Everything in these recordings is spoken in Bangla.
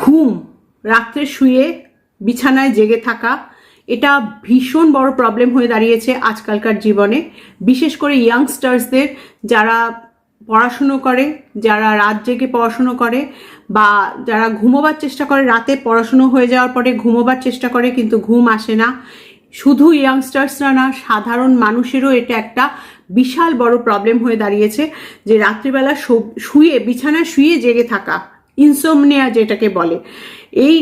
ঘুম, রাত্রে শুয়ে বিছানায় জেগে থাকা, এটা ভীষণ বড় প্রবলেম হয়ে দাঁড়িয়েছে আজকালকার জীবনে। বিশেষ করে ইয়াংস্টার্সদের যারা পড়াশুনো করে, যারা রাত জেগে পড়াশুনো করে, বা যারা ঘুমোবার চেষ্টা করে, রাতে পড়াশুনো হয়ে যাওয়ার পরে ঘুমোবার চেষ্টা করে, কিন্তু ঘুম আসে না। শুধু ইয়াংস্টার্সরা না, সাধারণ মানুষেরও এটা একটা বিশাল বড় প্রবলেম হয়ে দাঁড়িয়েছে যে রাত্রিবেলা শুয়ে, বিছানায় শুয়ে জেগে থাকা। ইনসোমনিয়া যেটাকে বলে। এই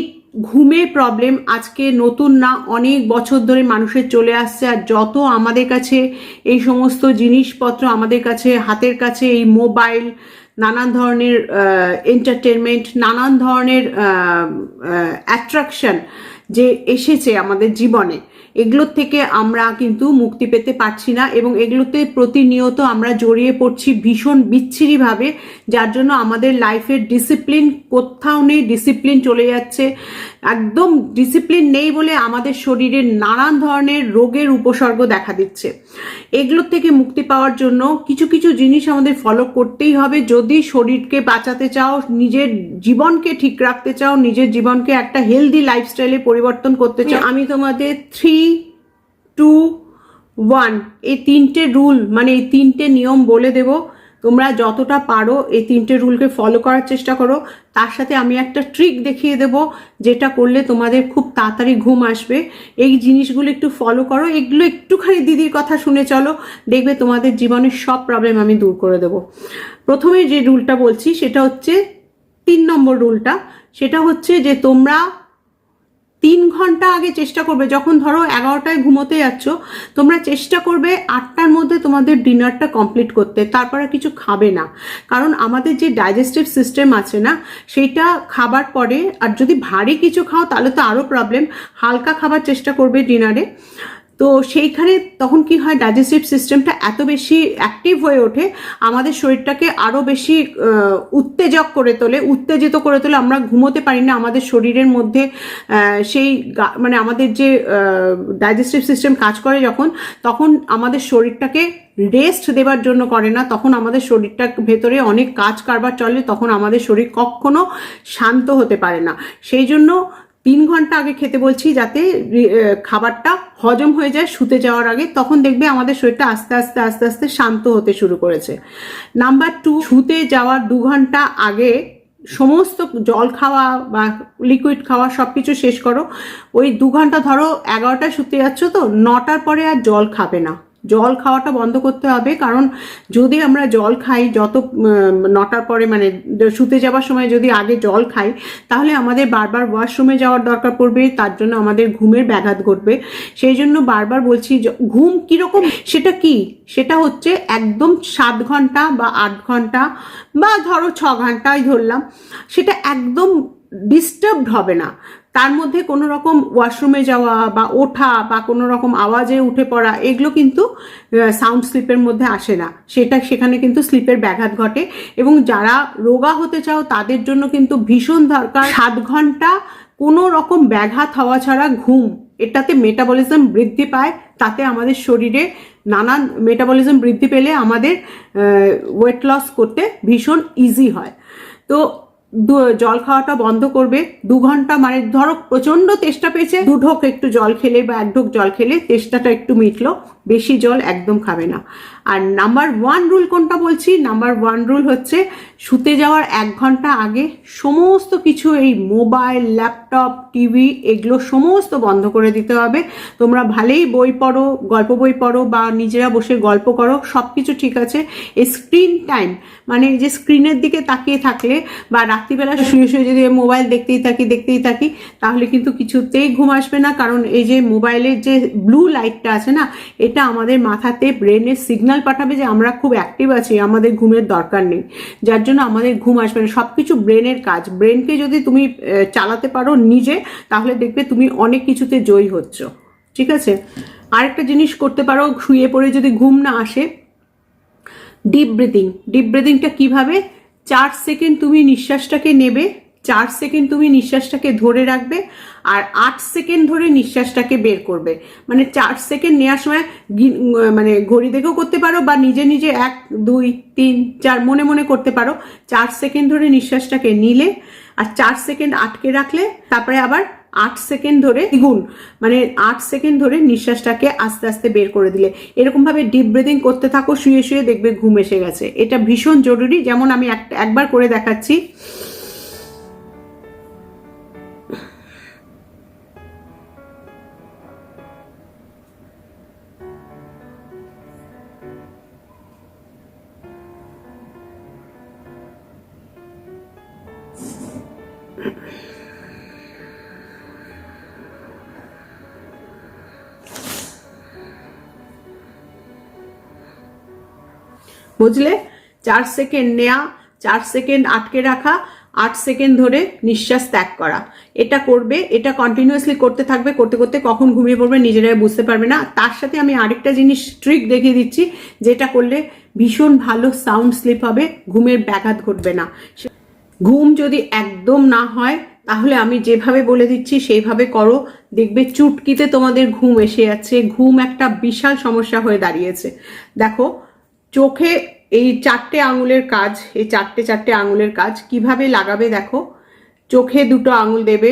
ঘুমের প্রবলেম আজকে নতুন না, অনেক বছর ধরে মানুষের চলে আসছে আর যত আমাদের কাছে এই সমস্ত জিনিসপত্র আমাদের কাছে, হাতের কাছে, এই মোবাইল নানান ধরনের এন্টারটেনমেন্ট নানান ধরনের অ্যাট্রাকশন যে এসেছে আমাদের জীবনে এগুলোর থেকে আমরা কিন্তু মুক্তি পেতে পারছি না এবং এগুলোতে প্রতিনিয়ত আমরা জড়িয়ে পড়ছি ভীষণ বিচ্ছিরিভাবে, যার জন্য আমাদের লাইফের ডিসিপ্লিন কোথাও নেই ডিসিপ্লিন চলে যাচ্ছে। একদম ডিসিপ্লিন নেই বলে আমাদের শরীরে নানান ধরনের রোগের উপসর্গ দেখা দিচ্ছে। এগুলোর থেকে মুক্তি পাওয়ার জন্য কিছু কিছু জিনিস আমাদের ফলো করতেই হবে। যদি শরীরকে বাঁচাতে চাও, নিজের জীবনকে ঠিক রাখতে চাও, নিজের জীবনকে একটা হেলদি লাইফস্টাইলে পরিবর্তন করতে চাও, আমি তোমাদের থ্রি টু ওয়ান এই তিনটে রুল মানে এই তিনটে নিয়ম বলে দেব। তোমরা যতটা পারো এই তিনটে রুলকে ফলো করার চেষ্টা করো। তার সাথে আমি একটা ট্রিক দেখিয়ে দেব, যেটা করলে তোমাদের খুব তাড়াতাড়ি ঘুম আসবে। এই জিনিসগুলো একটু ফলো করো, এগুলো একটুখানি দিদির কথা শুনে চলো, দেখবে তোমাদের জীবনের সব প্রবলেম আমি দূর করে দেব। প্রথমে যে রুলটা বলছি, সেটা হচ্ছে তিন নম্বর রুলটা সেটা হচ্ছে যে তোমরা তিন ঘণ্টা আগে চেষ্টা করবে। যখন ধরো এগারোটায় ঘুমোতে যাচ্ছ, তোমরা চেষ্টা করবে আটটার মধ্যে তোমাদের ডিনারটা কমপ্লিট করতে, তারপরে কিছু খাবে না। কারণ আমাদের যে ডাইজেস্টিভ সিস্টেম আছে না সেইটা খাবার পরে, আর যদি ভারী কিছু খাও, তাহলে তো আরও প্রবলেম হালকা খাবার চেষ্টা করবে ডিনারে। তো সেইখানে তখন কি হয় ডাইজেস্টিভ সিস্টেমটা এত বেশি অ্যাক্টিভ হয়ে ওঠে, আমাদের শরীরটাকে আরও বেশি উত্তেজক করে তোলে, উত্তেজিত করে তোলে, আমরা ঘুমোতে পারি না, আমাদের শরীরের মধ্যে সেই মানে আমাদের যে ডাইজেস্টিভ সিস্টেম কাজ করে যখন, তখন আমাদের শরীরটাকে রেস্ট দেবার জন্য করে না, তখন আমাদের শরীরটার ভেতরে অনেক কাজ কারবার চলে, তখন আমাদের শরীর কখনো শান্ত হতে পারে না। সেই জন্য তিন ঘণ্টা আগে খেতে বলছি যাতে খাবারটা হজম হয়ে যায় শুতে যাওয়ার আগে, তখন দেখবে আমাদের শরীরটা আস্তে আস্তে আস্তে আস্তে শান্ত হতে শুরু করেছে। নাম্বার টু শুতে যাওয়ার দু ঘণ্টা আগে সমস্ত জল খাওয়া বা লিকুইড খাওয়া সব কিছু শেষ করো। ওই দু ঘণ্টা ধরো এগারোটায় শুতে যাচ্ছ তো, নটার পরে আর জল খাবে না। জল খাওয়াটা বন্ধ করতে হবে। কারণ যদি আমরা জল খাই, যত নটার পরে মানে শুতে যাওয়ার সময় যদি আগে জল খাই, তাহলে আমাদের বারবার ওয়াশরুমে যাওয়ার দরকার পড়বে, তার জন্য আমাদের ঘুমের ব্যাঘাত ঘটবে। সেই জন্য বারবার বলছি ঘুম কীরকম, সেটা কি? সেটা হচ্ছে একদম সাত ঘণ্টা বা আট ঘণ্টা বা ধরো ছ ঘন্টাই ধরলাম, সেটা একদম ডিস্টার্বড হবে না। তার মধ্যে কোনো রকম ওয়াশরুমে যাওয়া বা ওঠা বা কোনো রকম আওয়াজে উঠে পড়া, এগুলো কিন্তু সাউন্ড স্লিপের মধ্যে আসে না। সেটা সেখানে কিন্তু স্লিপের ব্যাঘাত ঘটে এবং যারা রোগা হতে চাও, তাদের জন্য কিন্তু ভীষণ দরকার সাত ঘণ্টা কোনো রকম ব্যাঘাত হওয়া ছাড়া ঘুম। এটাতে মেটাবলিজম বৃদ্ধি পায়, তাতে আমাদের শরীরে নানান মেটাবলিজম বৃদ্ধি পেলে আমাদের ওয়েট লস করতে ভীষণ ইজি হয়। তো জল খাওয়াটা বন্ধ করবে। দু ঘণ্টা মানে ধরো প্রচণ্ড তেষ্টা পেয়েছে দু ঢোক একটু জল খেলে বা এক ঢোক জল খেলে তেষ্টাটা একটু মিটলো। বেশি জল একদম খাবে না। আর নাম্বার ওয়ান রুল কোনটা বলছি? নাম্বার ওয়ান রুল হচ্ছে শুতে যাওয়ার এক ঘণ্টা আগে সমস্ত কিছু, এই মোবাইল ল্যাপটপ টিভি এগুলো সমস্ত বন্ধ করে দিতে হবে। তোমরা ভালোই বই পড়ো, গল্প বই পড়ো বা নিজেরা বসে গল্প করো সব কিছু ঠিক আছে। এই স্ক্রিন টাইম মানে যে স্ক্রিনের দিকে তাকিয়ে থাকলে বা রাত্রিবেলা শুয়ে শুয়ে যদি মোবাইল দেখতেই থাকি দেখতেই থাকি, তাহলে কিন্তু কিছুতেই ঘুম আসবে না। কারণ এই যে মোবাইলের যে ব্লু লাইটটা আছে না এটা আমাদের মাথাতে ব্রেনের সিগন্যাল পাঠাবে যে আমরা খুব অ্যাক্টিভ আছি, আমাদের ঘুমের দরকার নেই। যার জন্য আমাদের ঘুম আসবে না। সব কিছু ব্রেনের কাজ। ব্রেনকে যদি তুমি চালাতে পারো নিজে, তাহলে দেখবে তুমি অনেক কিছুতে জয়ী হচ্ছ। ঠিক আছে? আরেকটা জিনিস করতে পারো, শুয়ে পড়ে যদি ঘুম না আসে। ডিপ ব্রিদিং ডিপ ব্রিদিংটা কীভাবে? চার সেকেন্ড তুমি নিঃশ্বাসটাকে নেবে চার সেকেন্ড তুমি নিঃশ্বাসটাকে ধরে রাখবে আর আট সেকেন্ড ধরে নিঃশ্বাসটাকে বের করবে। মানে চার সেকেন্ড নেওয়ার সময় মানে ঘড়ি দেখেও করতে পারো বা নিজে নিজে এক, দুই, তিন, চার মনে মনে করতে পারো। চার সেকেন্ড ধরে নিঃশ্বাসটাকে নিলে আর চার সেকেন্ড আটকে রাখলে তারপরে আবার আট সেকেন্ড ধরে দ্বিগুণ। মানে আট সেকেন্ড ধরে নিঃশ্বাসটাকে আস্তে আস্তে বের করে দিলে। এরকমভাবে ডিপ ব্রিদিং করতে থাকো, শুয়ে শুয়ে দেখবে ঘুম এসে গেছে। এটা ভীষণ জরুরি। যেমন আমি এক- একবার করে দেখাচ্ছি। বুঝলে? চার সেকেন্ড নেয়া, চার সেকেন্ড আটকে রাখা, আট সেকেন্ড ধরে নিঃশ্বাস ত্যাগ করা। এটা করবে, এটা কন্টিনিউয়াসলি করতে থাকবে, করতে করতে কখন ঘুমিয়ে পড়বে নিজেরাই বুঝতে পারবে না। তার সাথে আমি আরেকটা জিনিস ট্রিক দেখিয়ে দিচ্ছি, যেটা করলে ভীষণ ভালো সাউন্ড স্লিপ হবে, ঘুমের ব্যাঘাত ঘটবে না। ঘুম যদি একদম না হয়, তাহলে আমি যেভাবে বলে দিচ্ছি, সেইভাবে করো। দেখবে চুটকিতে তোমাদের ঘুম এসে যাচ্ছে, ঘুম একটা বিশাল সমস্যা হয়ে দাঁড়িয়েছে। দেখো চোখে এই চারটে আঙুলের কাজ, এই চারটে চারটে আঙুলের কাজ কীভাবে লাগাবে দেখো? চোখে দুটো আঙুল দেবে,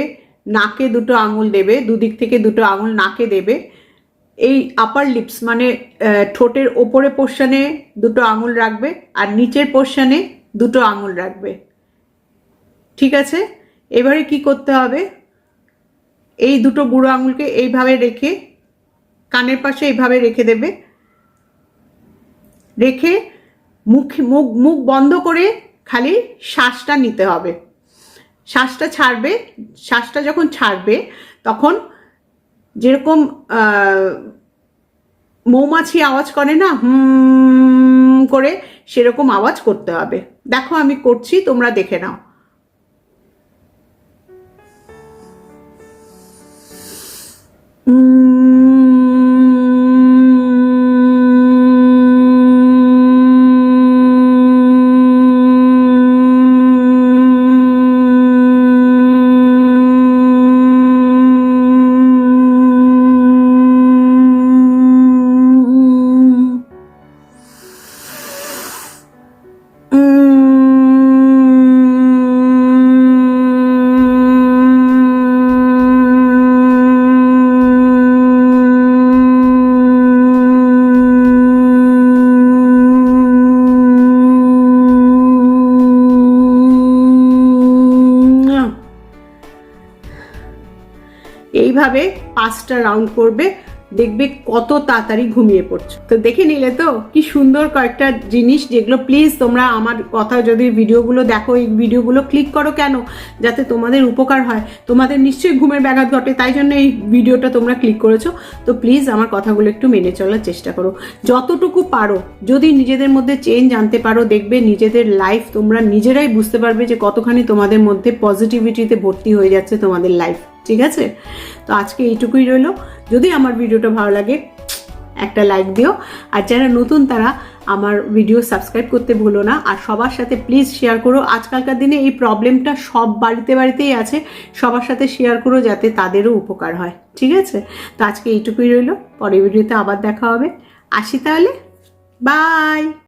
নাকে দুটো আঙুল দেবে, দুদিক থেকে দুটো আঙুল নাকে দেবে। এই আপার লিপস মানে ঠোঁটের ওপরে পোর্শনে দুটো আঙুল রাখবে আর নিচের পোর্শনে দুটো আঙুল রাখবে। ঠিক আছে? এবারে কি করতে হবে? এই দুটো বুড়ো আঙুলকে এইভাবে রেখে, কানের পাশে এইভাবে রেখে দেবে। রেখে মুখ মুখ মুখ বন্ধ করে খালি শ্বাসটা নিতে হবে। শ্বাসটা ছাড়বে, শ্বাসটা যখন ছাড়বে, তখন যেরকম মৌমাছি আওয়াজ করে না, হুম, করে সেরকম আওয়াজ করতে হবে। দেখো আমি করছি, তোমরা দেখে নাও। এইভাবে পাঁচটা রাউন্ড করবে, দেখবে কত তাড়াতাড়ি ঘুমিয়ে পড়ছো। তো দেখে নিলে তো কি সুন্দর কয়েকটা জিনিস যেগুলো প্লিজ তোমরা আমার কথা যদি ভিডিওগুলো দেখো, এই ভিডিওগুলো ক্লিক করো কেন? যাতে তোমাদের উপকার হয়। তোমাদের নিশ্চয়ই ঘুমের ব্যাঘাত ঘটে, তাই জন্য এই ভিডিওটা তোমরা ক্লিক করেছ। তো প্লিজ আমার কথাগুলো একটু মেনে চলার চেষ্টা করো। যতটুকু পারো, যদি নিজেদের মধ্যে চেঞ্জ আনতে পারো, দেখবে নিজেদের লাইফ তোমরা নিজেরাই বুঝতে পারবে যে কতখানি তোমাদের মধ্যে পজিটিভিটিতে ভর্তি হয়ে যাচ্ছে তোমাদের লাইফ ঠিক আছে? তো আজকে এইটুকুই রইল। যদি আমার ভিডিওটা ভালো লাগে, একটা লাইক দিও। আর যারা নতুন, তারা আমার ভিডিও সাবস্ক্রাইব করতে ভুলো না। আর সবার সাথে প্লিজ শেয়ার করো। আজকালকার দিনে এই প্রবলেমটা সব বাড়িতে বাড়িতেই আছে। সবার সাথে শেয়ার করো যাতে তাদেরও উপকার হয়। ঠিক আছে? তো আজকে এইটুকুই রইল। পরের ভিডিওতে আবার দেখা হবে। আসি তাহলে। বাই